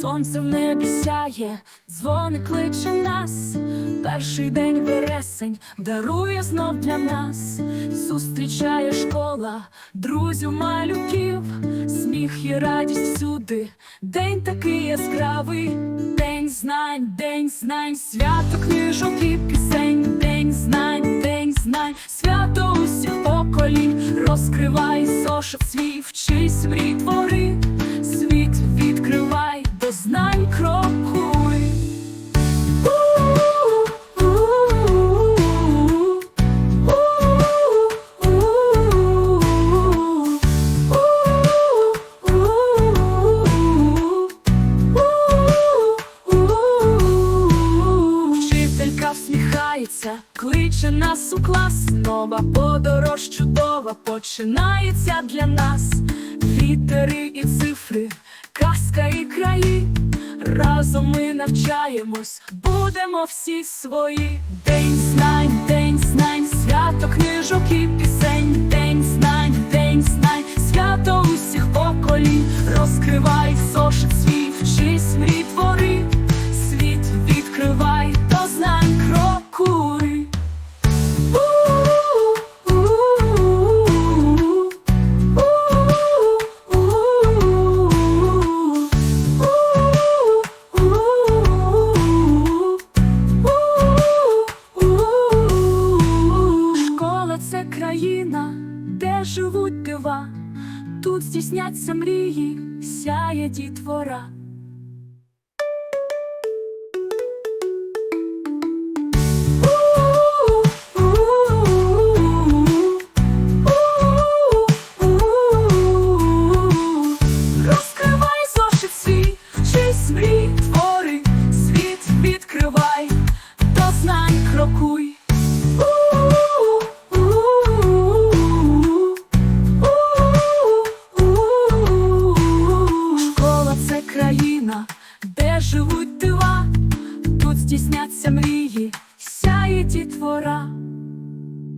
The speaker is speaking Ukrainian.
Сонце в небі сяє, дзвони кличе нас, перший день вересень дарує знов для нас, зустрічає школа, друзів малюків, сміх і радість всюди, день такий яскравий, день знань, день знань, свято книжок і пісень. Зошит свій, вчись мрій твори, кличе нас у клас. Нова подорож чудова починається для нас. Літери і цифри, казка і краї. Разом ми навчаємось, будемо всі свої. День знань, тут здійсняться мрії, сяє дітвора. країна, де живуть тила? тут здійсняться мрії.